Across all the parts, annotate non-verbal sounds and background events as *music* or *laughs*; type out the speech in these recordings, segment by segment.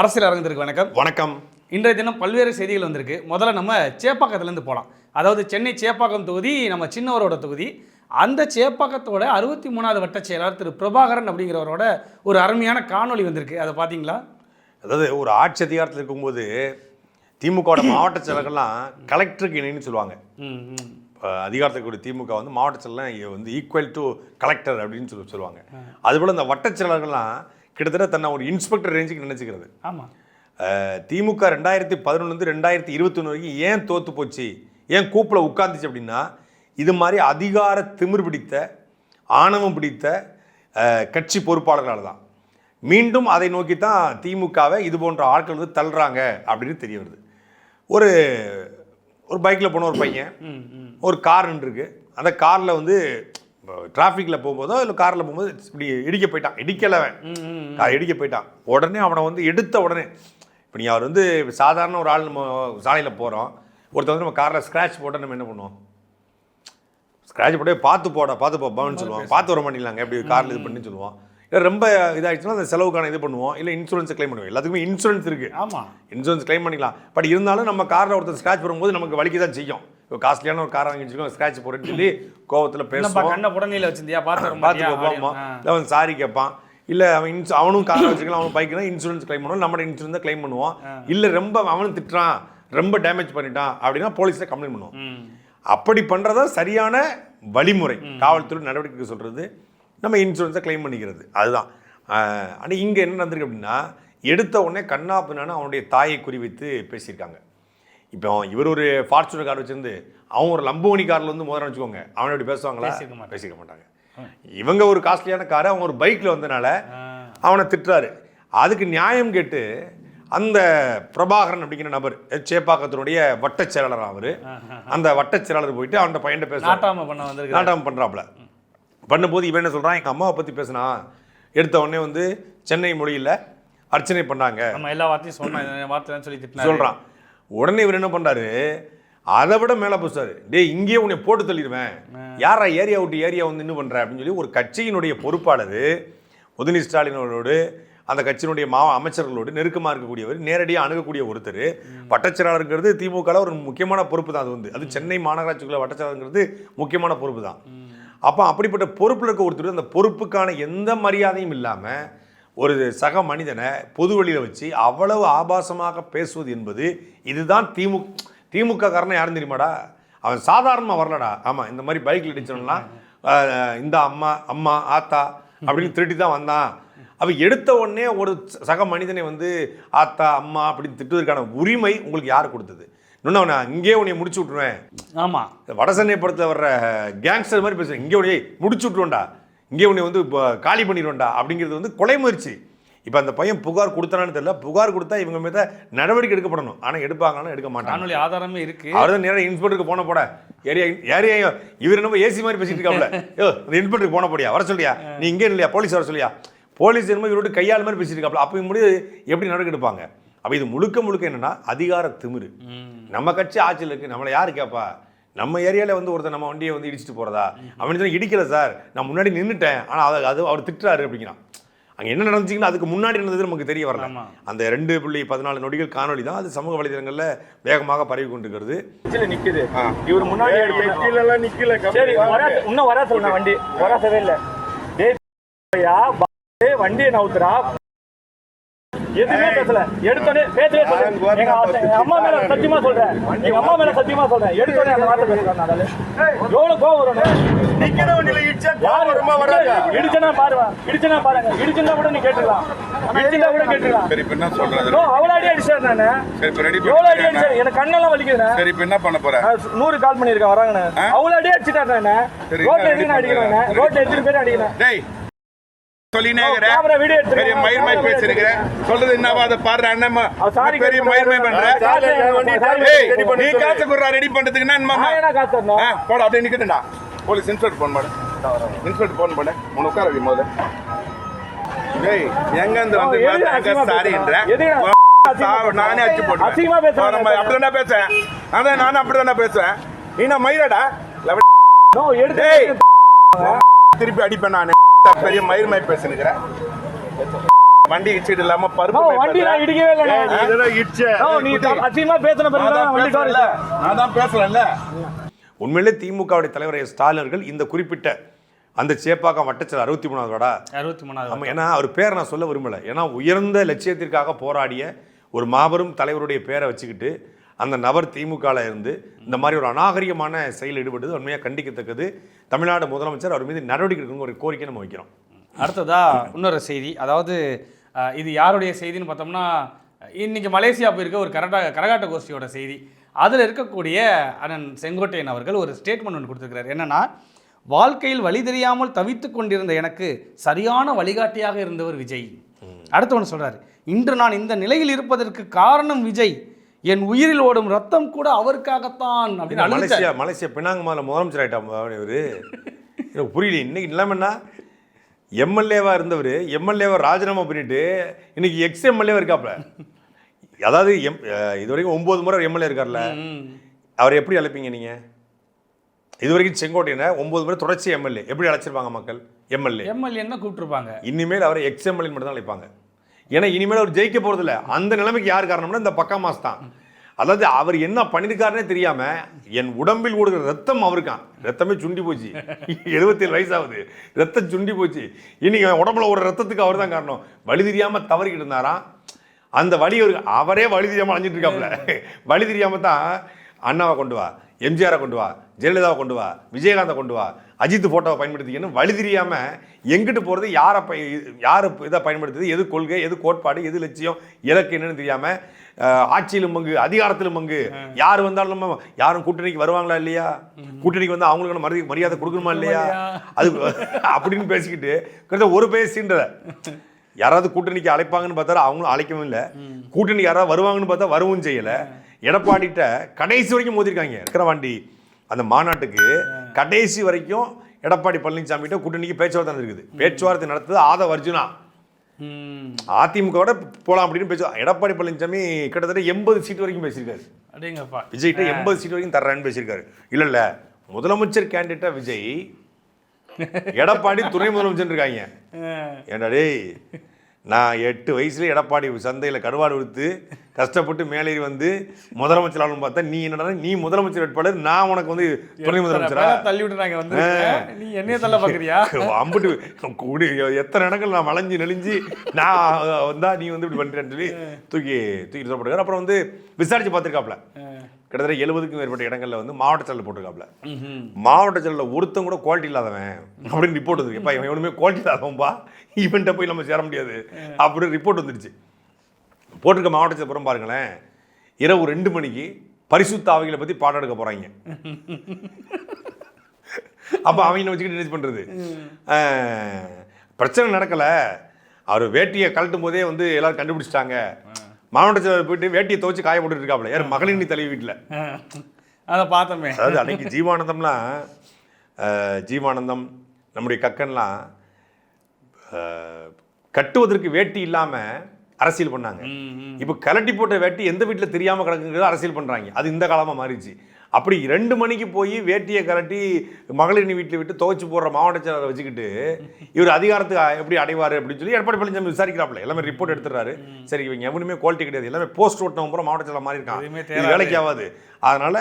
அரசியல் அரங்கத்திற்கு வணக்கம். வணக்கம். இன்றைய தினம் பல்வேறு செய்திகள் வந்திருக்கு. முதல்ல நம்ம சேப்பாக்கத்துலேருந்து போகலாம் அதாவது சென்னை சேப்பாக்கம் தொகுதி நம்ம சின்னவரோட தொகுதி. அந்த சேப்பாக்கத்தோட அறுபத்தி மூணாவது வட்ட செயலாளர் திரு பிரபாகரன் அப்படிங்கிறவரோட ஒரு அருமையான காணொளி வந்திருக்கு. அதை பார்த்தீங்களா? அதாவது ஒரு ஆட்சி அதிகாரத்தில் இருக்கும்போது திமுகவோட *coughs* மாவட்ட செயலர்கள்லாம் கலெக்டருக்கு இணைன்னு சொல்லுவாங்க. அதிகாரத்தில் கூடிய திமுக வந்து மாவட்ட செயலாம் வந்து ஈக்குவல் டு கலெக்டர் அப்படின்னு சொல்லி சொல்லுவாங்க. அதுபோல் இந்த வட்ட செயலர்கள்லாம் கிட்டத்தட்ட தன்னை ஒரு இன்ஸ்பெக்டர் ரேஞ்சுக்கு நினச்சிக்கிறது. ஆமாம் திமுக ரெண்டாயிரத்தி பதினொன்றுலேருந்து ரெண்டாயிரத்தி இருபத்தொன்று வரைக்கும் ஏன் தோத்து போச்சு? ஏன் கூப்பில் உட்காந்துச்சு அப்படின்னா இது மாதிரி அதிகார திமிர் பிடித்த ஆணவம் பிடித்த கட்சி பொறுப்பாளர்களால் தான். மீண்டும் அதை நோக்கி தான் திமுகவை இது போன்ற ஆட்கள் வந்து தள்ளுறாங்க அப்படின்னு தெரிய வருது. ஒரு ஒரு பைக்கில் போன ஒரு பையன் ஒரு கார் இருக்கு அந்த காரில் வந்து டிராஃபிக்கில் போகும்போதோ இல்லை காரில் போகும்போது இப்படி இடிக்க போயிட்டான். இடிக்கலை அவன். ம் ம் கார் இடிக்க போயிட்டான். உடனே அவனை வந்து எடுத்த உடனே இப்போ நீ அவர் வந்து சாதாரண ஒரு ஆள் நம்ம சாலையில் போகிறோம் ஒருத்தர் வந்து நம்ம காரில் ஸ்க்ராட்ச் போட்டால் நம்ம என்ன பண்ணுவோம்? ஸ்க்ராட்ச் போட்டு பார்த்து போட பார்த்து போப்பான்னு சொல்லுவோம். பார்த்து வர மாட்டேங்கலாங்க எப்படி காரில் இது பண்ணி சொல்லுவோம். இல்லை ரொம்ப இதாகிடுச்சுன்னா அந்த செலவுக்கான இது பண்ணுவோம். இல்லை இன்சூரன்ஸ் க்ளைம் பண்ணுவோம். எல்லாத்துக்குமே இன்சூரன்ஸ் இருக்குது ஆமாம் இன்சூரன்ஸ் க்ளைம் பண்ணிக்கலாம். பட் இருந்தாலும் நம்ம காரில் ஒருத்தர் ஸ்க்ராட்ச் போடும்போது நமக்கு வலிக்க தான் செய்யும். இப்போ காஸ்ட்லியான ஒரு கார் வாங்கி வச்சுக்கோங்க ஸ்க்ராட்ச் போடுறேன்னு சொல்லி கோவத்தில் பேசுவோம். கண்ணை புடனியில் வச்சிருந்தியா? பார்த்து பார்த்து ஆ. இல்லை அவன் சாரி கேட்பான். இல்லை அவன் இன்சு அவனும் கார் வச்சுக்கலாம் அவன் பைக்குனா இன்சூரன்ஸ் க்ளைம் பண்ணுவோம் நம்ம இன்சூரன்ஸ் க்ளைம் பண்ணுவோம். இல்லை ரொம்ப அவனும் திட்டுறான். ரொம்ப டேமேஜ் பண்ணிட்டான் அப்படின்னா போலீஸில் கம்ப்ளைண்ட் பண்ணுவோம் அப்படி பண்ணுறதா சரியான வழிமுறை. காவல்துறை நடவடிக்கை சொல்கிறது நம்ம இன்சூரன்ஸை க்ளைம் பண்ணிக்கிறது. அதுதான். ஆனால் இங்கே என்ன நடந்திருக்கு அப்படின்னா எடுத்த உடனே கண்ணா பின்னான்னு அவனுடைய தாயை குறிவைத்து பேசியிருக்காங்க. இப்போ இவர் ஒரு ஃபார்ச்சுனர் கார் வச்சிருந்து அவன் ஒரு லம்போனி காரில் வந்து முதல்ல வச்சுக்கோங்க அவனை எப்படி பேசுவாங்களா. பேசிக்க மாட்டாங்க. இவங்க ஒரு காஸ்ட்லியான காரை அவன் ஒரு பைக்கில் வந்தனால. அவனை திட்டுறாரு. அதுக்கு நியாயம் கேட்டு அந்த பிரபாகரன் அப்படிங்கிற நபர் சேப்பாக்கத்தினுடைய வட்டச் செயலாளர் அவர். அந்த வட்டச் செயலாளர் போயிட்டு அவன்கிட்ட பையன்கிட்ட பேசுறான் நாட்டாம பண்ணுறாப்புல பண்ணும்போது இவன் என்ன சொல்கிறான் எங்கள் அம்மாவை பற்றி பேசினா. எடுத்த உடனே வந்து சென்னை மொழியில் அர்ச்சனை பண்ணாங்க. நம்ம எல்லா வார்த்தையும் சொன்னோம் வார்த்தை சொல்லி சொல்கிறான் உடனே இவர் என்ன பண்ணுறாரு அதை விட மேலே பேசுறாரு டேய் இங்கேயே உன்னை போட்டு தள்ளிடுவேன். யாரா ஏரியா விட்டு ஏரியா வந்து நின்று பண்ணுற அப்படின்னு சொல்லி ஒரு கட்சியினுடைய பொறுப்பாளர் உதயநிதி ஸ்டாலினோடு அந்த கட்சியினுடைய மா அமைச்சர்களோடு நெருக்கமாக இருக்கக்கூடியவர் நேரடியாக அணுகக்கூடிய ஒருத்தர். வட்டச்செயலாளருங்கிறது திமுகவில் ஒரு முக்கியமான பொறுப்பு தான். அது வந்து அது சென்னை மாநகராட்சிக்குள்ள வட்டச்செயலாளருங்கிறது முக்கியமான பொறுப்பு தான். அப்போ அப்படிப்பட்ட பொறுப்பில் இருக்க ஒருத்தர் அந்த பொறுப்புக்கான எந்த மரியாதையும் இல்லாமல் ஒரு சக மனிதனை பொது வெளியில் வச்சு அவ்வளவு ஆபாசமாக பேசுவது என்பது இதுதான் திமுக திமுக காரனை யாரும் தெரியுமாடா? அவன் சாதாரணமாக வரலடா. ஆமாம் இந்த மாதிரி பைக்கில் ஆஹ், இந்த அம்மா அம்மா ஆத்தா அப்படின்னு திருட்டி தான் வந்தான். அவன் எடுத்த உடனே ஒரு சக மனிதனை வந்து ஆத்தா அம்மா அப்படின்னு திட்டுவதற்கான உரிமை உங்களுக்கு யார் கொடுத்தது? இன்னொன்று அவனை இங்கேயே உன்னை முடிச்சு விட்ருவேன் ஆமா. வடசென்னை படத்தில் வர்ற கேங்ஸ்டர் மாதிரி பேசுகிறேன் இங்கே உன்னை முடிச்சு விட்ருவோண்டா இங்கே உன்னை வந்து இப்போ காலி பண்ணிடுவோண்டா அப்படிங்கிறது வந்து கொலை முயற்சி. இப்போ அந்த பையன் புகார் கொடுத்தானான்னு தெரியல. புகார் கொடுத்தா இவங்க மீத நடவடிக்கை எடுக்கப்படணும். ஆனால் எடுப்பாங்கன்னா எடுக்க மாட்டாங்க. காணொலி ஆதாரமே இருக்கு. அவர் தான் நேரம் இன்ஸ்பெக்டருக்கு போன போட. ஏரியா ஏரியா இவர் என்னமோ ஏசி மாதிரி பேசிட்டு இருக்காப்ல. யோ இந்த இன்ஸ்பெக்டருக்கு போன போடியா? வர சொல்லியா? நீ இங்கே இல்லையா? போலீஸ் வர சொல்லியா? போலீஸ் என்னமோ இவரோட கையாள் மாதிரி பேசிட்டு இருக்காப்ல. அப்போ முடிவு எப்படி நடவடிக்கை எடுப்பாங்க? அப்போ இது முழுக்க முழுக்க என்னன்னா அதிகார திமிரு. நம்ம கட்சி ஆட்சியில் இருக்கு. நம்மளை யாரு கேட்பா நம்ம ஏரியாவில் வந்து ஒருத்தர் நம்ம வண்டியை வந்து இடிச்சிட்டு போறதா? அவன் சொன்னா, இடிக்கல சார். நான் முன்னாடி நின்றுட்டேன் ஆனால் அது அது அவர் திட்டுறாரு அப்படிங்கிறான். அங்கே என்ன நடந்துச்சுங்கன்னா அதுக்கு முன்னாடி நடந்தது நமக்கு தெரிய வரல. ஆமா. அந்த ரெண்டு புள்ளி பதினாலு நொடிகள் காணொளி தான் அது சமூக வலைதளங்களில் வேகமாக பரவி கொண்டிருக்கிறது. கீழ நிக்குது. இவர் முன்னாடி வர இன்னும் வர சொல்லுங்க வண்டி. வராசவே இல்ல. வண்டியை நவுத்துறா எதுவுமே பேசல. எடுத்தோடனே பேசவே சொல்றேன் எங்க அம்மா மேல சத்தியமா சொல்றேன். எங்க அம்மா மேல சத்தியமா சொல்றேன். எடுத்தோடனே அந்த வார்த்தை பேசுறேன் நான் எவ்வளவு கோவம் வரும்? நிக்கிற வண்டியில இடிச்சா யாரு? கோவமா வராதா? இடிச்சனா பாருங்க இடிச்சனா பாருங்க. இடிச்சுனா கூட நீ கேட்டுக்கலாம். இடிச்சுனா கூட கேட்டுக்கலாம். சரி இப்ப என்ன சொல்றது? நோ, அடி அடிச்சாரு நானு. சரி இப்ப ரெடி எவ்வளவு அடி பண்ணி அடிச்சாரு எனக்கு கண்ணெல்லாம் வலிக்குதுண்ணே. சரி இப்ப என்ன பண்ண போற? நான் நூறு கால் பண்ணிருக்கேன் வராங்கண்ணே. அவ்வளவு அடி அடிச்சுட்டாரு நானு. ரோட்ல எதுக்கு அடிக்கிறேன்? ரோட்ல எத்தனை பேர் அடிக்கிறேன் டேய் பெரிய மயிர் மாதிரி கேமரா பேசிருக்கிறேன் சொல்றது என்னவா? அதை பாரு அண்ணன் பெரிய கேட்க மயிர் மாதிரி கூடாது. பண்ற. sorry கேட்க கூடாது. sorry டேய் ready பண்ணி நீ. காசு குடுறா ரெடி பண்றதுக்கு என்ன போடா அப்படியே போலீஸ் இன்ஸ்பெக்டர் போன் பண்ணு இன்ஸ்பெக்டர் போன் பண்ணு உன உட்கார வை முதல்ல டேய் எங்க இருந்து வந்து சாரின்ற? நானே பேசுறான். நம்ம அப்படிதானே பேசுறேன் அதான் நானும் அப்படிதானே பேசுறேன் நீ நான் டேய் திருப்பி அடிப்பேன் நானு. பெரிய மயிர் மாதிரி பேசுனுக்கிறேன். வண்டி இடிச்சிட்டு இல்லாம நோ, பருப்பு வண்டி நான் இடிக்கவே இல்லைண்ணே. நோ, நீ தப்பு- அசிங்கமா பேசின பிறகு வண்டி இல்லை. நான் தான் பேசுறேன்ல. உண்மையிலே திமுகவுடைய தலைவர் ஸ்டாலின் அவர்கள் இந்த குறிப்பிட்ட அந்த சேப்பாக்கம் வட்டச்சல் அறுபத்தி மூணாவது வாடா அறுபத்தி மூணாவது ஆமா ஏன்னா அவர் பேரை நான் சொல்ல விரும்பல. ஏன்னா உயர்ந்த லட்சியத்திற்காக போராடிய ஒரு மாபெரும் தலைவருடைய பேரை வச்சுக்கிட்டு அந்த நபர் திமுகவில் இருந்து இந்த மாதிரி ஒரு அநாகரிகமான செயல் ஈடுபட்டது உண்மையாக கண்டிக்கத்தக்கது. தமிழ்நாடு முதலமைச்சர் அவர் மீது நடவடிக்கை எடுக்கணும்னு ஒரு கோரிக்கை நம்ம வைக்கிறோம். அடுத்ததா இன்னொரு செய்தி. அதாவது இது யாருடைய செய்தின்னு பார்த்தோம்னா இன்னைக்கு மலேசியா போயிருக்க ஒரு கரகா கரகாட்ட கோஷ்டியோட செய்தி. அதில் இருக்கக்கூடிய அண்ணன் செங்கோட்டையன் அவர்கள் ஒரு ஸ்டேட்மெண்ட் ஒன்று கொடுத்துருக்கிறார். என்னன்னா வாழ்க்கையில் வழி தெரியாமல் தவித்து கொண்டிருந்த எனக்கு சரியான வழிகாட்டியாக இருந்தவர் விஜய். அடுத்து ஒன்று சொல்றாரு. இன்று நான் இந்த நிலையில் இருப்பதற்கு காரணம் விஜய். என் உயிரில் ஓடும் ரத்தம் கூட அவருக்காகத்தான் அப்படின்னு. மலேசியா மலேசியா பினாங்க முதல்ல முதலமைச்சர் ஆயிட்டா இவரு எனக்கு புரியல இன்னைக்கு நிலைமைன்னா எம்எல்ஏவா இருந்தவர் எம்எல்ஏவா ராஜினாமா பண்ணிட்டு இன்னைக்கு எக்ஸ் எம்எல்ஏவா இருக்காப்ல. அதாவது எம் இது வரைக்கும் ஒன்பது முறை எம்எல்ஏ இருக்கார்ல. அவர் எப்படி அழைப்பீங்க நீங்க? இது வரைக்கும் செங்கோட்டையனை ஒன்பது முறை தொடர்ச்சி எம்எல்ஏ. எப்படி அழைச்சிருப்பாங்க மக்கள்? எம்எல்ஏ. எம்எல்ஏன்னு கூப்பிட்டுருப்பாங்க. இனிமேல் அவரை எக்ஸ் எம்எல்ஏ மட்டும் தான் அழைப்பாங்க. ஏன்னா இனிமேல் அவர் ஜெயிக்க போகிறதில்ல அந்த நிலைமைக்கு யார் காரணம்னா இந்த பக்கா மாஸ் தான். அதாவது அவர் என்ன பண்ணிருக்காருன்னே தெரியாம என் உடம்பில் ஓடுகிற ரத்தம் அவருக்கான். ரத்தமே சுண்டி போச்சு. எழுபத்தேழு வயசாகுது. ரத்தம் சுண்டி போச்சு. இன்னைக்கு என் உடம்புல ஒரு ரத்தத்துக்கு அவர் தான் காரணம். வழி தெரியாம தவறிக்கிட்டு இருந்தாராம் அந்த வழி அவருக்கு அவரே வழி தெரியாமல் அழிஞ்சிட்டு இருக்காப்புல. வழி தெரியாம தான் அண்ணாவை கொண்டு வா. எம்ஜிஆரை கொண்டு வா ஜெயலலிதாவை கொண்டு வா விஜயகாந்தை கொண்டு வா அஜித் போட்டோவை பயன்படுத்திக்கணும் வழி தெரியாம எங்கிட்டு போறது யாரை பய யார் இதை பயன்படுத்துது எது கொள்கை எது கோட்பாடு எது லட்சியம் இலக்கு என்னன்னு தெரியாம அஹ், ஆட்சியிலும் பங்கு அதிகாரத்திலும் பங்கு. யார் வந்தாலும் நம்ம யாரும் கூட்டணிக்கு வருவாங்களா இல்லையா? கூட்டணிக்கு வந்து அவங்களுக்கு மரியாதை மரியாதை கொடுக்கணுமா இல்லையா? அது அப்படின்னு பேசிக்கிட்டு கிட்டத்தட்ட ஒரு பேசின்றத. யாராவது கூட்டணிக்கு அழைப்பாங்கன்னு பார்த்தா அவங்களும் அழைக்கவும் இல்லை. கூட்டணி யாராவது வருவாங்கன்னு பார்த்தா வரவும் செய்யல. எடப்பாடிட்ட கடைசி வரைக்கும் மோதிருக்காங்க. விக்கிரவாண்டி அந்த மாநாட்டுக்கு கடைசி வரைக்கும் எடப்பாடி பழனிசாமி கிட்ட கூட்டணிக்கு பேச்சுவார்த்தை இருக்குது பேச்சுவார்த்தை நடத்துது ஆதவ அர்ஜுனா. அதிமுகவோட போலாம் அப்படின்னு பேச்சு எடப்பாடி பழனிசாமி கிட்டத்தட்ட எண்பது சீட் வரைக்கும் பேசியிருக்காரு. அடேங்கப்பா. விஜய்கிட்ட எண்பது சீட் வரைக்கும் தர்றேன்னு பேசியிருக்காரு. இல்ல இல்ல முதலமைச்சர் கேண்டிடேட்டா விஜய் எடப்பாடி துணை முதலமைச்சர் இருக்காங்க. ஏண்டா டேய் நான் எட்டு வயசுல எடப்பாடி சந்தையில் கருவாடு விடுத்து கஷ்டப்பட்டு மேலேறி வந்து முதலமைச்சர் ஆளுன்னு பார்த்தா நீ என்னடா நீ முதலமைச்சர் வேட்பாளர் நான் உனக்கு வந்து துணை முதலமைச்சரா? தள்ளி விட்டுறாங்க வந்து நீ என்னைய தள்ள பாக்குறியா? *laughs* அம்புட்டு கூடி எத்தனை இடங்கள் நான் வளைஞ்சு நெளிஞ்சு நான் வந்தா நீ வந்து இப்படி பண்ணுறேன்னு சொல்லி தூக்கி தூக்கி சொல்லப்படுறாரு அப்புறம் வந்து விசாரிச்சு பார்த்துருக்காப்ல. கிட்டத்தட்ட எழுபதுக்கும் மேற்பட்ட இடங்கள்ல வந்து மாவட்ட செயலில் போட்டிருக்காப்ல. மாவட்ட செயலில் ஒருத்தன் கூட குவாலிட்டி இல்லாதவன் அப்படின்னு ரிப்போர்ட் வந்துருக்கு. எப்பா இவன் குவாலிட்டி இல்லாதவன்பா? இவன்கிட்ட போய் நம்ம சேர முடியாது அப்படின்னு ரிப்போர்ட் வந்துடுச்சு போட்டிருக்க மாவட்ட புறம் பாருங்களேன். இரவு ரெண்டு மணிக்கு பரிசுத்த ஆவிகளை பத்தி பாடம் எடுக்க போறாங்க. அப்ப அவங்க வச்சுக்கிட்டு என்ன பண்றது? அஹ், பிரச்சனை நடக்கல. அவர் வேட்டியை கழட்டும் போதே வந்து எல்லாரும் கண்டுபிடிச்சிட்டாங்க. மாவட்ட செயலர் போயிட்டு வேட்டியை துவச்சு காய போட்டுட்டு இருக்காப்ல யார் மகளிர் தலைவி வீட்டில். *laughs* அதை பார்த்தோமே. அதாவது அன்னைக்கு ஜீவானந்தம்லாம் ஜீவானந்தம் நம்முடைய கக்கன்லாம் கட்டுவதற்கு வேட்டி இல்லாம அரசியல் பண்ணாங்க. இப்போ கலட்டி போட்ட வேட்டி எந்த வீட்டில் தெரியாம கிடக்குங்கிறது அரசியல் பண்றாங்க. அது இந்த காலமா மாறிடுச்சு. அப்படி ரெண்டு மணிக்கு போய் வேட்டியை கலட்டி மகளிர் வீட்டில் விட்டு துவைச்சு போடுற மாவட்ட செயலரை வச்சுக்கிட்டு இவர் அதிகாரத்துக்கு எப்படி அடைவார் அப்படின்னு சொல்லி எடப்பாடி பழனிசாமி விசாரிக்கிறாப்ல எல்லாமே ரிப்போர்ட் எடுத்துறாரு சரி இவங்க எவனுமே குவாலிட்டி கிடையாது. எல்லாமே போஸ்ட் ஓட்டினவங்க பூரா மாவட்ட செயலர் மாறி இருக்கான். வேலைக்கு ஆகாது. அதனால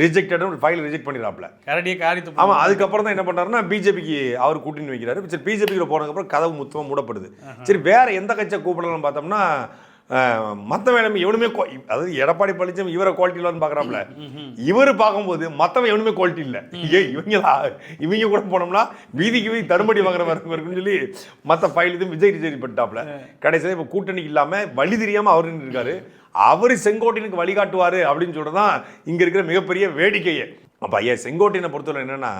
ரிஜெக்டட் ஃபைல் ரிஜெக்ட் பண்ணிடுறாப்ல கரடியை காரி துப்பு ஆமா அதுக்கப்புறம் தான் என்ன பண்றாருன்னா பிஜேபிக்கு அவர் கூட்டணி வைக்கிறாரு. சரி பிஜேபிக்கு போனதுக்கப்புறம் கதவு முத்தமாக மூடப்படுது. சரி வேற எந்த கட்சியை கூப்பிடலாம்னு பார்த்தோம்னா மற்ற வேலை எவனுமே அதாவது எடப்பாடி பழனிசாமி இவரை குவாலிட்டி இல்லைன்னு பார்க்குறாப்ல இவர் பார்க்கும்போது மற்றவன் எவனுமே குவாலிட்டி இல்லை. ஏ இவங்களா? இவங்க கூட போனோம்னா வீதிக்கு வீதி தருமடி வாங்குற மாதிரி இருக்குன்னு சொல்லி மற்ற ஃபைல் இது விஜய் ரிஜெக்ட் பண்ணிட்டாப்ல கடைசியில் இப்போ கூட்டணிக்கு இல்லாம வழி தெரியாம அவர் இருக்காரு. அவர் செங்கோட்டையனுக்கு வழிகாட்டுவாரு அப்படின்னு சொல்றது தான் இங்க இருக்கிற மிகப்பெரிய வேடிக்கையே. அப்ப ஐயா செங்கோட்டையனை பொறுத்தவரை என்னன்னா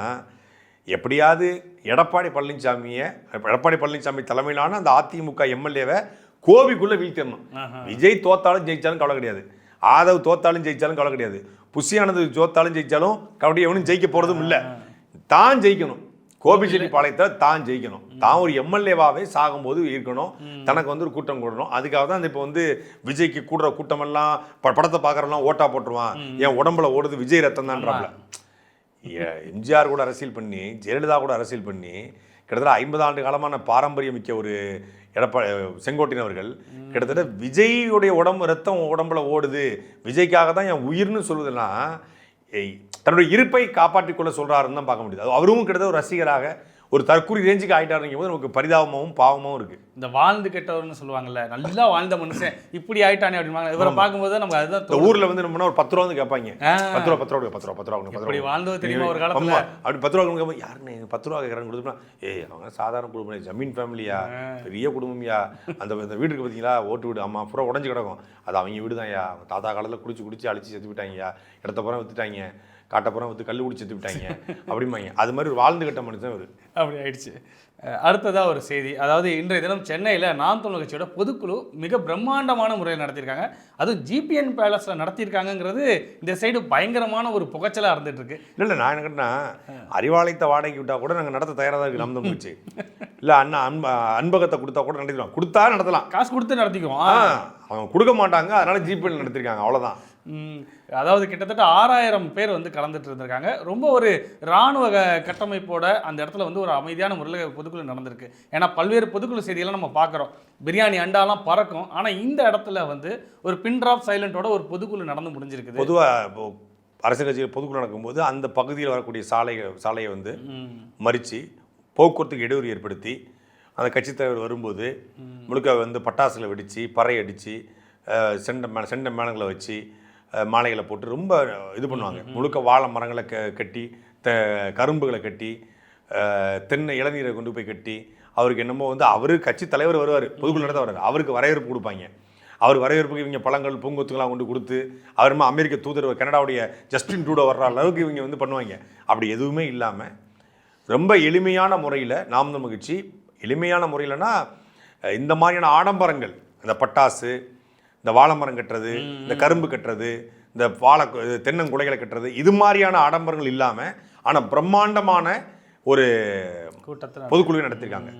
எப்படியாவது எடப்பாடி பழனிசாமியை எடப்பாடி பழனிசாமி தலைமையிலான அந்த அதிமுக எம்எல்ஏவை கோபிக்குள்ள வீழ்த்திடணும். விஜய் தோத்தாலும் ஜெயிச்சாலும் கவலை கிடையாது. ஆதவ் தோத்தாலும் ஜெயிச்சாலும் கவலை கிடையாது. புஷியானது தோத்தாலும் ஜெயிச்சாலும் கபடி எவனும் ஜெயிக்க போறதும் இல்லை. தான் ஜெயிக்கணும். கோபிச்செட்டிப்பாளையத்தில் தான் ஜெயிக்கணும். தான் ஒரு எம்எல்ஏவாவே சாகும்போது இருக்கணும். தனக்கு வந்து ஒரு கூட்டம் கூடணும். அதுக்காக தான் இப்போ வந்து விஜய்க்கு கூடுற கூட்டமெல்லாம் படத்தை பார்க்குறலாம் ஓட்டா போட்டுருவான். என் உடம்புல ஓடுது விஜய் ரத்தம் தான்றாப்ல. எம்ஜிஆர் கூட அரசியல் பண்ணி ஜெயலலிதா கூட அரசியல் பண்ணி கிட்டத்தட்ட ஐம்பது ஆண்டு காலமான பாரம்பரியம் மிக்க ஒரு எடப்பா செங்கோட்டையன் அவர்கள். கிட்டத்தட்ட விஜய்யுடைய உடம்பு ரத்தம் உடம்புல ஓடுது. விஜய்க்காக தான் என் உயிர்னு சொல்லுதுன்னா ஏய், தன்னுடைய இருப்பை காப்பாற்றிக் கொள்ள சொல்றாருன்னு தான் பார்க்க முடியுது. அவரும் கிட்டத்தட்ட ஒரு ரசிகராக ஒரு தற்கொலை ரேஞ்சுக்கு ஆயிட்டாருங்கும் போது நமக்கு பரிதாபமாகவும் பாவமாகவும் இருக்கு. இந்த வாழ்ந்து கெட்டவர்னு சொல்லுவாங்கல்ல நல்லா வாழ்ந்த மனுஷன் இப்படி ஆயிட்டானே அப்படிம்பாங்க. இவரை பார்க்கும்போது நமக்கு அதுதான் இந்த. ஊர்ல வந்து நம்ம ஒரு பத்து ரூபா வந்து கேட்பாங்க. பத்து ரூபா பத்து ரூபா பத்து ரூபா பத்து ரூபா இப்படி வாழ்ந்தது தெரியுமா ஒரு காலத்துல? ஆமா. அப்படி பத்து ரூபா கொடுங்க யாருன்னு பத்து ரூபா கேட்கறான்னு கொடுத்தோம்னா ஏய் அவங்க சாதாரண குடும்பம் ஜமீன் ஃபேமிலியா பெரிய குடும்பம்யா. அந்த இந்த வீட்டுக்கு பார்த்தீங்களா ஓட்டு வீடு அம்மா பூரா உடஞ்சு கிடக்கும். அது அவங்க வீடு தான்யா தாத்தா காலத்தில் குடிச்சு குடிச்சு அழிச்சு செத்து விட்டாங்கய்யா இடத்த பூரா வித்துட்டாங்க. காட்டப்புறம் வித்து கல் குடிச்சு விட்டாங்க அப்படிம்பாங்க. அது மாதிரி ஒரு வாழ்ந்து கட்ட மனுஷன் ஒரு அப்படி ஆயிடுச்சு. அஹ் அடுத்ததா ஒரு செய்தி. அதாவது இன்றைய தினம் சென்னையில் நாம் தமிழ் கட்சியோட பொதுக்குழு மிக பிரம்மாண்டமான முறையில் நடத்தியிருக்காங்க. அதுவும் ஜிபிஎன் பேலஸில் நடத்தியிருக்காங்கிறது இந்த சைடு பயங்கரமான ஒரு புகைச்சலாக இருந்துட்டு இருக்கு. இல்லை இல்லை நான் என்ன அறிவாலயத்தை வாடகைக்கு விட்டா கூட நாங்கள் நடத்த தயாராக தான் இருக்கு நம்ம போச்சு இல்லை அண்ணா அன்ப அன்பகத்தை கொடுத்தா கூட நடத்திக்கலாம் கொடுத்தா நடத்தலாம். காசு கொடுத்து நடத்திக்குவோம். அவங்க கொடுக்க மாட்டாங்க அதனால ஜிபேல நடத்திருக்காங்க அவ்வளவுதான். ம், அதாவது கிட்டத்தட்ட ஆறாயிரம் பேர் வந்து கலந்துட்டு இருந்திருக்காங்க. ரொம்ப ஒரு இராணுவ கட்டமைப்போட அந்த இடத்துல வந்து ஒரு அமைதியான முறையில் பொதுக்குழு நடந்திருக்கு. ஏன்னா பல்வேறு பொதுக்குழு செய்தியெல்லாம் நம்ம பார்க்குறோம். பிரியாணி அண்டாலாம் பறக்கும். ஆனால் இந்த இடத்துல வந்து ஒரு பின் ட்ராப் சைலண்டோட ஒரு பொதுக்குழு நடந்து முடிஞ்சிருக்குது. பொதுவாக அரசியல் கட்சியில் பொதுக்குழு நடக்கும்போது அந்த பகுதியில் வரக்கூடிய சாலை சாலையை வந்து மறித்து போக்குவரத்துக்கு இடையூறு ஏற்படுத்தி அந்த கட்சித் தலைவர் வரும்போது முழுக்க வந்து பட்டாசுகளை வெடித்து பறை அடித்து செண்ட மே செண்ட மேளங்களை வச்சு மாலைகளை போட்டு ரொம்ப இது பண்ணுவாங்க. முழுக்க வாழை மரங்களை க கட்டி த கரும்புகளை கட்டி தென்னை இளநீரை கொண்டு போய் கட்டி அவருக்கு என்னமோ வந்து அவர் கட்சி தலைவர் வருவார். பொதுக்குழு நடத்த வர்றாரு. அவருக்கு வரவேற்பு கொடுப்பாங்க. அவர் வரவேற்புக்கு இவங்க பழங்கள் பூங்கொத்துங்களாம் கொண்டு கொடுத்து அவர் அமெரிக்க தூதர் கனடாவுடைய ஜஸ்டின் டூடோ வர்ற அளவுக்கு இவங்க வந்து பண்ணுவாங்க. அப்படி எதுவுமே இல்லாமல் ரொம்ப எளிமையான முறையில் நாம் தமிழ் கட்சி எளிமையான முறையிலனா இந்த மாதிரியான ஆடம்பரங்கள் இந்த பட்டாசு இந்த வாழை மரம் கட்டுறது இந்த கரும்பு கட்டுறது இந்த வாழை தென்னங்குலைகளை கட்டுறது இது மாதிரியான ஆடம்பரங்கள் இல்லாமல் ஆனால் பிரம்மாண்டமான ஒரு கூட்டத்தில் பொதுக்குழுவை நடத்திருக்காங்க.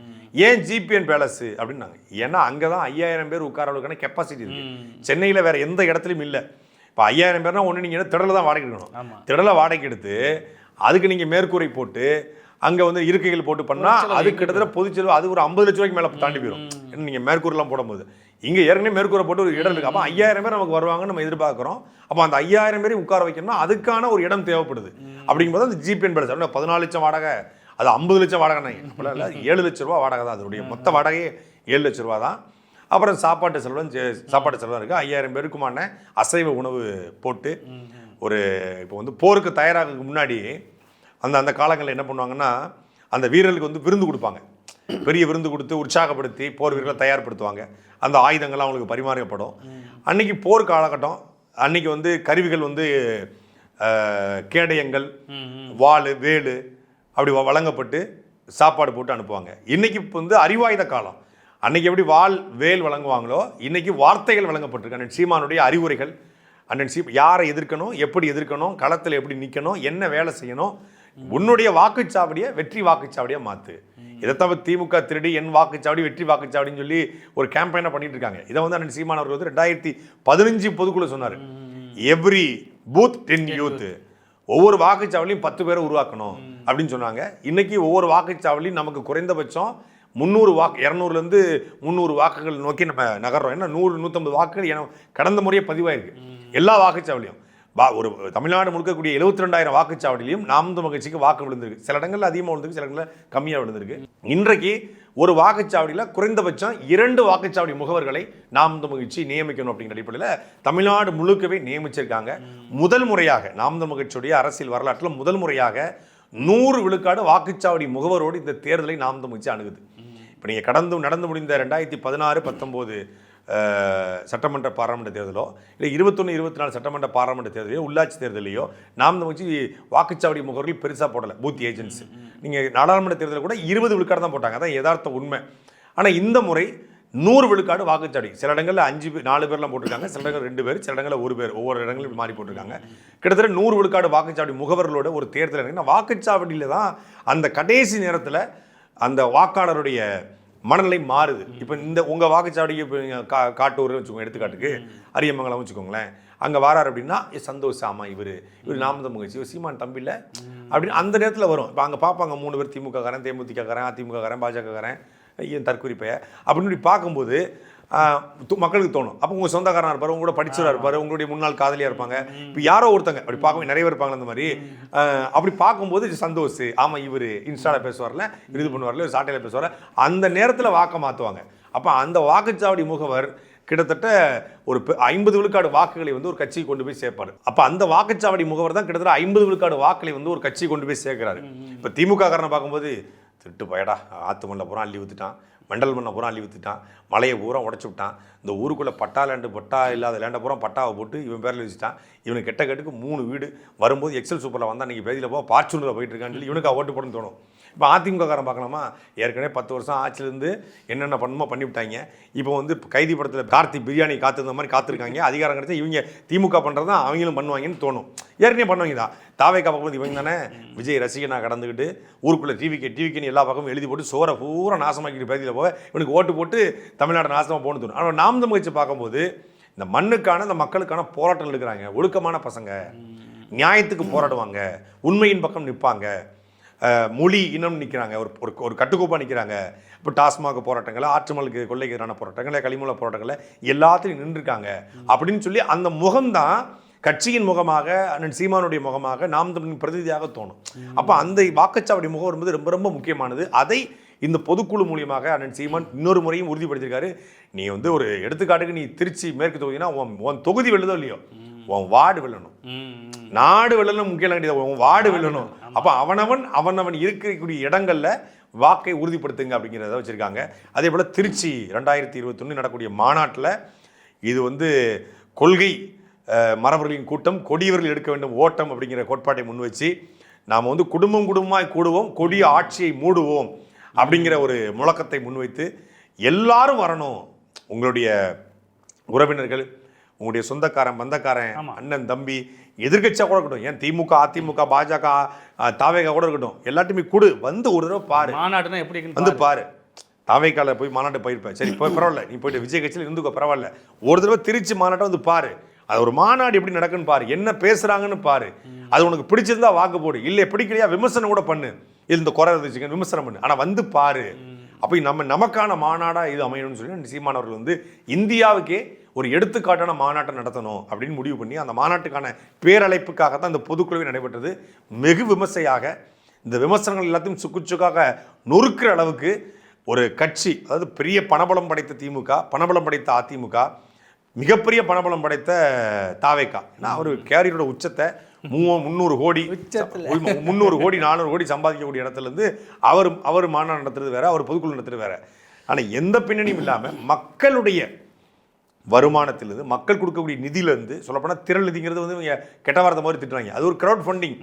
ஏன் ஜிபிஎன் பேலஸ் அப்படின்னாங்க. ஏன்னா அங்கே தான் ஐயாயிரம் பேர் உட்காரவளுக்கான கெப்பாசிட்டி இருக்கு. சென்னையில் வேற எந்த இடத்துலையும் இல்லை. இப்போ ஐயாயிரம் பேர்னா ஒன்று நீங்கள் திடலை தான் வாடகை எடுக்கணும். திடலை வாடகைக்கு எடுத்து அதுக்கு நீங்கள் மேற்கூரை போட்டு அங்கே வந்து இருக்கைகள் போட்டு பண்ணால் அது கிட்டத்தட்ட பொது செலவு அது ஒரு ஐம்பது லட்ச ரூபாய்க்கு மேலே தாண்டி போயிடும். நீங்கள் மேற்கூரெலாம் போடும்போது. இங்கே ஏற்கனவே மேற்கூரை போட்டு ஒரு இடம் இருக்கு. அப்போ ஐயாயிரம் பேர் நமக்கு வருவாங்கன்னு நம்ம எதிர்பார்க்குறோம். அப்போ அந்த ஐயாயிரம் பேரையும் உட்கார வைக்கணும்னா அதுக்கான ஒரு இடம் தேவைப்படுது. அப்படிங்கும்போது அந்த ஜிபிஎன் பேலஸ் அப்படின்னா பதினாலு லட்சம் வாடகை? அது ஐம்பது லட்சம் வாடகை அப்படிலாம் இல்லை ஏழு லட்ச ரூபா வாடகை தான். அதனுடைய மொத்த வாடகையே ஏழு லட்ச ரூபா தான். அப்புறம் சாப்பாட்டு செலவும் சாப்பாட்டு செலவும் இருக்குது ஐயாயிரம் பேருக்குமான அசைவ உணவு போட்டு ஒரு இப்போ வந்து போருக்கு தயாராகிறதுக்கு முன்னாடி அந்த அந்த காலங்களில் என்ன பண்ணுவாங்கன்னா அந்த வீரர்களுக்கு வந்து விருந்து கொடுப்பாங்க. பெரிய விருந்து கொடுத்து உற்சாகப்படுத்தி போர் வீரர்களை தயார்படுத்துவாங்க. அந்த ஆயுதங்கள்லாம் அவங்களுக்கு பரிமாறப்படும். அன்னைக்கு போர் காலகட்டம். அன்னைக்கு வந்து கருவிகள் வந்து கேடயங்கள் வாள் வேலு அப்படி வ- வழங்கப்பட்டு சாப்பாடு போட்டு அனுப்புவாங்க. இன்னைக்கு இப்போ வந்து அறிவாயுத காலம். அன்னைக்கு எப்படி வாள் வேல் வழங்குவாங்களோ இன்னைக்கு வார்த்தைகள் வழங்கப்பட்டிருக்கு. அண்ணன் சீமானுடைய அறிவுரைகள். அண்ணன் சீ யாரை எதிர்க்கணும் எப்படி எதிர்க்கணும் களத்தில் எப்படி நிற்கணும் என்ன வேலை செய்யணும் உன்னுடைய வாக்குச்சாவடியை வெற்றி வாக்குச்சாவடியாக மாற்று இதை தவிர திமுக திருடி என் வாக்குச்சாவடி வெற்றி வாக்குச்சாவடின்னு சொல்லி ஒரு கேம்பெயினை பண்ணிட்டு இருக்காங்க. இதை வந்து அண்ணன் சீமான் அவர்கள் வந்து ரெண்டாயிரத்தி பதினஞ்சு பொதுக்குழு சொன்னார். எவ்ரி பூத் டென் யூத் ஒவ்வொரு வாக்குச்சாவடியும் பத்து பேரை உருவாக்கணும் அப்படின்னு சொன்னாங்க. இன்னைக்கு ஒவ்வொரு வாக்குச்சாவடியும் நமக்கு குறைந்தபட்சம் முந்நூறு வாக்கு இரநூறுலேருந்து முந்நூறு வாக்குகள் நோக்கி நம்ம நகர்றோம். ஏன்னா நூறு நூற்றம்பது வாக்குகள் என கடந்த முறையே பதிவாயிருக்கு. எல்லா வாக்குச்சாவடியும் வா ஒரு தமிழ்நாடு முழுக்கக்கூடிய எழுபத்தி ரெண்டாயிரம் வாக்குச்சாவடியிலையும் நாம் மகிழ்ச்சிக்கு வாக்கு விழுந்திருக்கு. சில இடங்களில் அதிகமாக விழுந்திருக்கு சில இடங்களில் கம்மியாக விழுந்திருக்கு. இன்றைக்கு ஒரு வாக்குச்சாவடியில் குறைந்தபட்சம் இரண்டு வாக்குச்சாவடி முகவர்களை நாம் மகிழ்ச்சி நியமிக்கணும் அப்படிங்கிற அடிப்படையில் தமிழ்நாடு முழுக்கவே நியமிச்சிருக்காங்க. முதல் முறையாக நாம் மகிழ்ச்சியுடைய அரசியல் வரலாற்றில் முதல் முறையாக நூறு விழுக்காடு வாக்குச்சாவடி முகவரோடு இந்த தேர்தலை நாம் மகிழ்ச்சி அணுகுது. இப்போ நீங்கள் கடந்து நடந்து முடிந்த ரெண்டாயிரத்தி பதினாறு பத்தொம்போது சட்டமன்ற பாராளுமன்ற தேர்தலோ இல்லை இருபத்தொன்று இருபத்தி நாலு சட்டமன்ற பாராளுமன்ற தேர்தலையோ உள்ளாட்சி தேர்தலையோ நாம் வச்சு வாக்குச்சாவடி முகவர்கள் பெருசாக போடலை பூத் ஏஜென்ட்ஸ். நீங்கள் நாடாளுமன்ற தேர்தலில் கூட இருபது விழுக்காடு தான் போட்டாங்க அதான் யதார்த்த உண்மை. ஆனால் இந்த முறை நூறு விழுக்காடு வாக்குச்சாவடி. சில இடங்களில் அஞ்சு பேர் நாலு பேர்லாம் போட்டிருக்காங்க சில இடங்கள் ரெண்டு பேர் சில இடங்களில் ஒரு பேர் ஒவ்வொரு இடங்களும் இப்படி மாறி போட்டிருக்காங்க. கிட்டத்தட்ட நூறு விழுக்காடு வாக்குச்சாவடி முகவர்களோட ஒரு தேர்தல் இருக்குன்னா வாக்குச்சாவடியில் தான் அந்த கடைசி நேரத்தில் அந்த வாக்காளருடைய மனநிலை மாறுது. இப்போ இந்த உங்கள் வாக்குச்சாவடிக்கு இப்போ கா காட்டூர் வச்சுக்கோங்க எடுத்துக்காட்டுக்கு அரியமங்கலம் வச்சுக்கோங்களேன். அங்கே வாரார் அப்படின்னா சந்தோஷ் ஆமா இவர். இவர் நாமத முகச்சி இவர் சீமான் தம்பியில் அப்படின்னு அந்த நேரத்தில் வரும். இப்போ அங்கே பார்ப்பாங்க மூணு பேர் திமுக காரன் தேமுதிக காரன் அதிமுக காரன் பாஜக காரன் ஐயன் தற்குறிப்பைய. அப்படின்னு இப்படி பார்க்கும்போது மக்களுக்கு தோணும். அப்போ உங்கள் சொந்தக்காரனா இருப்பார் உங்க கூட படிச்சவராக இருப்பார் உங்களுடைய முன்னாள் காதலியாக இருப்பாங்க. இப்போ யாரோ ஒருத்தங்க அப்படி பார்க்க நிறைய பேர் இருப்பாங்க அந்த மாதிரி. அப்படி பார்க்கும்போது சந்தோஷ் ஆமாம் இவர் இன்ஸ்டாவில் பேசுவார்ல இது பண்ணுவார்ல சாட்டையில் பேசுவார் அந்த நேரத்தில் வாக்கை மாற்றுவாங்க அப்போ அந்த வாக்குச்சாவடி முகவர் கிட்டத்தட்ட ஒரு ஐம்பது விழுக்காடு வாக்குகளை வந்து ஒரு கட்சிக்கு கொண்டு போய் சேர்ப்பாரு. அப்போ அந்த வாக்குச்சாவடி முகவர் தான் கிட்டத்தட்ட ஐம்பது விழுக்காடு வாக்குகளை வந்து ஒரு கட்சிக்கு கொண்டு போய் சேர்க்கிறாரு. இப்போ திமுக காரனை பார்க்கும்போது திட்டு பயடா ஆத்து மண்ணில் பூரா அள்ளி ஊற்றிட்டான் மண்டல் மண்ணை பூரா அள்ளி ஊற்றிட்டான் மலையை பூரா உடச்சி விட்டான். இந்த ஊருக்குள்ளே பட்டா லேண்டு பட்டா இல்லாத லேண்டை பூரா பட்டாவை போட்டு இவன் பேரில் வச்சுட்டான். இவனுக்கு கெட்ட கட்டுக்கு மூணு வீடு. வரும்போது எக்ஸல் சூப்பரில் வந்தால் நீங்கள் பேதியில் போக பார்ச்சூனில் போயிட்டு இருக்கான்னு சொல்லி இவனுக்கு ஓட்டு போடணும்னு தோணும். இப்போ அதிமுககாரன் பார்க்கலாமா? ஏற்கனவே பத்து வருஷம் ஆட்சியிலேருந்து என்னென்ன பண்ணுமோ பண்ணிவிட்டாங்க. இப்போ வந்து கைதி படத்தில் கார்த்தி பிரியாணி காத்திருந்த மாதிரி காத்திருக்காங்க. அதிகாரம் கிடைச்சா இவங்க திமுக பண்ணுறது தான் அவங்களும் பண்ணுவாங்கன்னு தோணும். ஏற்கனவே பண்ணுவாங்க தான் தாவை பார்க்கும்போது இவங்க தானே விஜய் ரசிகனாக கடந்துக்கிட்டு ஊருக்குள்ளே டிவிக்கு டிவிக்குன்னு எல்லா பக்கமும் எழுதி போட்டு சோறை பூரா நாசமாக்கிட்டு பேதியில் போக இவனுக்கு ஓட்டு போட்டு தமிழ்நாடு நாசமாக போகணும்னு தோணும். ஆனால் நாம் தமிழ் பார்க்கும்போது இந்த மண்ணுக்கான இந்த மக்களுக்கான போராட்டம் இருக்கிறாங்க. ஒழுக்கமான பசங்க. நியாயத்துக்கு போராடுவாங்க. உண்மையின் பக்கம் நிற்பாங்க மொழி இனம் நிற்கிறாங்க ஒரு ஒரு ஒரு கட்டுக்கோப்பாக நிற்கிறாங்க இப்போ டாஸ்மாக் போராட்டங்கள் ஆற்றுமலுக்கு கொள்ளைக்கு எதிரான போராட்டங்கள் கலிமூல போராட்டங்கள் எல்லாத்துலையும் நின்றுருக்காங்க. அப்படின்னு சொல்லி அந்த முகம்தான் கட்சியின் முகமாக அண்ணன் சீமானுடைய முகமாக நாம் தமிழின் பிரதிநிதியாக தோணும். அப்போ அந்த வாக்குச்சாவடி முகம் என்பது ரொம்ப ரொம்ப முக்கியமானது. அதை இந்த பொதுக்குழு மூலியமாக அண்ணன் சீமான் இன்னொரு முறையும் உறுதிப்படுத்தியிருக்காரு. நீ வந்து ஒரு எடுத்துக்காட்டுக்கு நீ திருச்சி மேற்கு தொகுதினா உன் உன் தொகுதி வெல்லுதோ இல்லையோ? உன் வார்டு வெல்லணும் நாடு வெல்லணும் முக்கியம் கிடையாது உன் வார்டு வெல்லணும் அப்போ அவனவன் அவனவன் இருக்கக்கூடிய இடங்கள்ல வாக்கை உறுதிப்படுத்துங்க அப்படிங்கிறத வச்சிருக்காங்க. அதே போல் திருச்சி ரெண்டாயிரத்தி இருபத்தொன்று நடக்கக்கூடிய மாநாட்டில் இது வந்து கொள்கை அஹ், மறவர்களின் கூட்டம் கொடியவர்கள் எடுக்க வேண்டும் ஓட்டம் அப்படிங்கிற கோட்பாட்டை முன்வச்சு நாம் வந்து குடும்பம் குடும்பமாய் கூடுவோம் கொடிய ஆட்சியை மூடுவோம் அப்படிங்கிற ஒரு முழக்கத்தை முன்வைத்து எல்லாரும் வரணும். உங்களுடைய உறவினர்கள் உங்களுடைய சொந்தக்காரன் பந்தக்காரன் அண்ணன் தம்பி எதிர்க்கட்சியாக கூட இருக்கட்டும். ஏன் திமுக அதிமுக பாஜக தாவேகா கூட இருக்கட்டும். எல்லாத்தையுமே கொடு. வந்து ஒரு தடவை பாரு. மாநாடுனா எப்படி வந்து பாரு. தாவைக்கால போய் மாநாட்டு போயிருப்பேன். சரி இப்போ பரவாயில்ல. நீ போயிட்டு விஜய் கட்சியில் இருந்துக்கோ பரவாயில்ல. ஒரு தடவை திருச்சி மாநாட்டை வந்து பாரு. அது ஒரு மாநாடு எப்படி நடக்குன்னு பாரு. என்ன பேசுறாங்கன்னு பாரு. அது உனக்கு பிடிச்சிருந்தா வாக்கு போடு. இல்லை பிடிக்கலையா விமர்சனம் கூட பண்ணு. இது இந்த குறை இருந்துச்சுங்க விமர்சனம் பண்ணு. ஆனால் வந்து பாரு. அப்போ நம்ம நமக்கான மாநாடா இது அமையணும்னு சொல்லி சீமானவர்கள் வந்து இந்தியாவுக்கே ஒரு எடுத்துக்காட்டான மாநாட்டை நடத்தணும் அப்படின்னு முடிவு பண்ணி அந்த மாநாட்டுக்கான பேரழைப்புக்காக தான் இந்த பொதுக்குழுவை நடைபெற்றது. மிகு விமர்சையாக இந்த விமர்சனங்கள் எல்லாத்தையும் சுக்கு சுக்காக நொறுக்கிற அளவுக்கு ஒரு கட்சி அதாவது பெரிய பணபலம் படைத்த திமுக பணபலம் படைத்த அதிமுக மிகப்பெரிய பணபலம் படைத்த தாவேக்கா ஏன்னா அவர் கேரியரோட உச்சத்தை மூ முந்நூறு கோடி முந்நூறு கோடி நானூறு கோடி சம்பாதிக்கக்கூடிய இடத்துல இருந்து அவர் அவர் மாநாடு நடத்துறது வேற அவர் பொதுக்குழு நடத்துறது வேற. ஆனால் எந்த பின்னணியும் இல்லாமல் மக்களுடைய வருமானத்திலிருந்து மக்கள் கொடுக்கக்கூடிய நிதியிலிருந்து சொல்லப்போனால் திரள் நிதிங்கிறது வந்து இவங்க கெட்ட வார்த்தை மாதிரி திட்டுறாங்க. அது ஒரு க்ரௌட் ஃபண்டிங்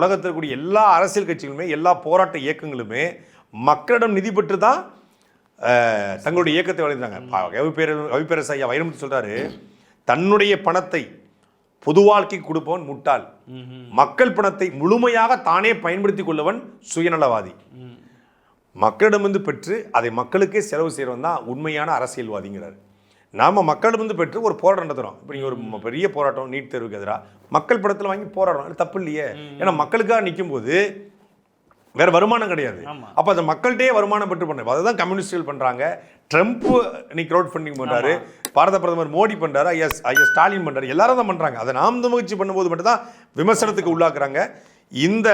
உலகத்தில் இருக்கக்கூடிய எல்லா அரசியல் கட்சிகளுமே எல்லா போராட்ட இயக்கங்களுமே மக்களிடம் நிதி பெற்று தான் தங்களுடைய இயக்கத்தை வளர்ந்தாங்க கவிப்பேர கவிப்பேரசு ஐயா வைரமுத்து சொல்றாரு தன்னுடைய பணத்தை பொது வாழ்க்கைக்கு கொடுப்பவன் முட்டாள். மக்கள் பணத்தை முழுமையாக தானே பயன்படுத்திக் கொள்ளவன் சுயநலவாதி. மக்களிடமிருந்து பெற்று அதை மக்களுக்கே செலவு செய்கிறவன் தான் உண்மையான அரசியல்வாதிங்கிறார். நாம மக்களிடமிருந்து பெற்று ஒரு போராட்டம் நடத்துகிறோம் இப்போ நீங்கள் ஒரு பெரிய போராட்டம் நீட் தேர்வுக்கு எதிராக மக்கள் படத்தில் வாங்கி போராடுறோம். அது தப்பு இல்லையே. ஏன்னா மக்களுக்காக நிக்கும்போது வேற வருமானம் கிடையாது. அப்போ அந்த மக்கள்கிட்டயே வருமானம் பெற்று பண்ண அதுதான் கம்யூனிஸ்டுகள் பண்றாங்க. ட்ரம்ப் இன்னைக்கு க்ரௌட் ஃபண்டிங் பண்றாரு. பாரத பிரதமர் மோடி பண்றாரு. ஐஎஸ் ஐஎஸ் ஸ்டாலின் பண்றாரு. எல்லாரும் தான் பண்றாங்க. அதை நாம் முயற்சி பண்ணும்போது மட்டும்தான் விமர்சனத்துக்கு உள்ளாக்குறாங்க. இந்த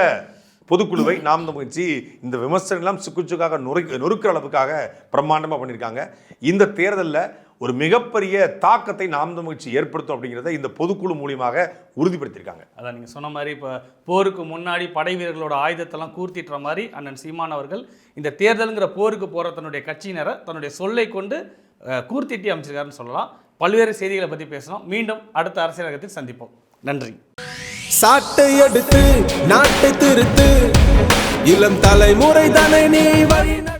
பொதுக்குழுவை நாம் முயற்சி இந்த விமர்சனம் எல்லாம் சுக்குச்சுக்காக நொறுக்க நொறுக்கிற அளவுக்காக பிரம்மாண்டமாக பண்ணியிருக்காங்க. இந்த தேர்தலில் ஒரு மிகப்பெரிய தாக்கத்தை நாம் முயற்சி ஏற்படுத்தும் அப்படிங்கிறத இந்த பொதுக்குழு மூலியமாக உறுதிப்படுத்தியிருக்காங்க. அதான் நீங்கள் சொன்ன மாதிரி இப்போ போருக்கு முன்னாடி படை வீரர்களோட ஆயுதத்தெல்லாம் கூர்த்திட்டுற மாதிரி அண்ணன் சீமான் அவர்கள் இந்த தேர்தலுங்கிற போருக்கு போகிற தன்னுடைய கட்சியினரை தன்னுடைய சொல்லை கொண்டு கூர்த்திட்டி அமைச்சிருக்காருன்னு சொல்லலாம். பல்வேறு செய்திகளை பற்றி பேசணும் மீண்டும் அடுத்த அரசியலகத்தில் சந்திப்போம். நன்றி. சாட்டை எடுத்து நாட்டை திருத்து. இளம் தலைமுறை தானே நீ வழி